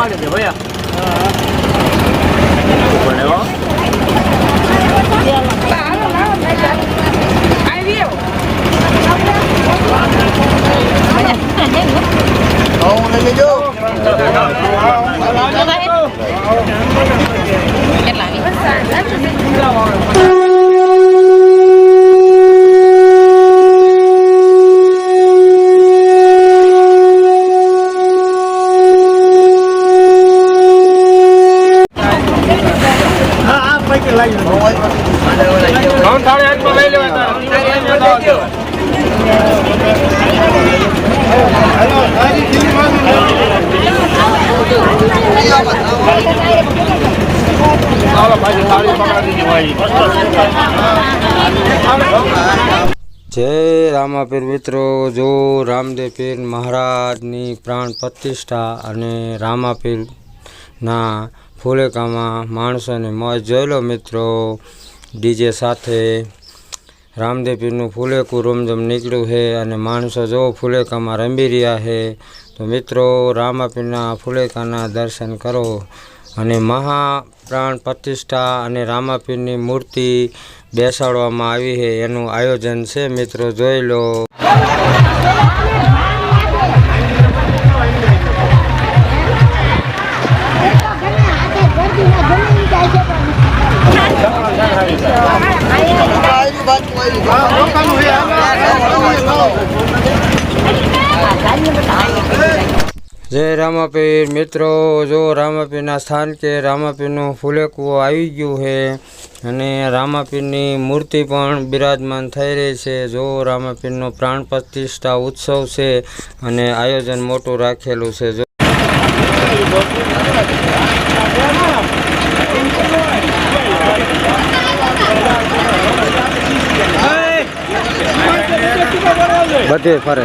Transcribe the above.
bao 빠졌네 뭐야 뭐네요 Không, lên đi chứ Hết lại đi પાછી થાળી જય રામાપીર મિત્રો જો રામદેવ પીર મહારાજની પ્રાણ પ્રતિષ્ઠા અને રામાપીરના ફુલેકામાં માણસોની મોજ જોઈ લો મિત્રો. ડીજે સાથે રામદેવીનું ફુલેકું રમઝમ નીકળ્યું છે અને માણસો જો ફુલેકામાં રમી રહ્યા છે. તો મિત્રો રામાપીરના ફુલેકાના દર્શન કરો અને મહાપ્રાણ પ્રતિષ્ઠા અને રામાપીરની મૂર્તિ બેસાડવામાં આવી છે. એનું આયોજન છે મિત્રો, જોઈ લો. જય રામાપીર મિત્રો, જો રામાપીરના સ્થાન કે રામાપીરનું ફુલેકું આવી ગયું છે અને રામાપીરની મૂર્તિ પણ બિરાજમાન થઈ રહી છે. જો રામાપીરનો પ્રાણ પ્રતિષ્ઠા ઉત્સવ છે અને આયોજન મોટું રાખેલું છે. જો બધે ફરે.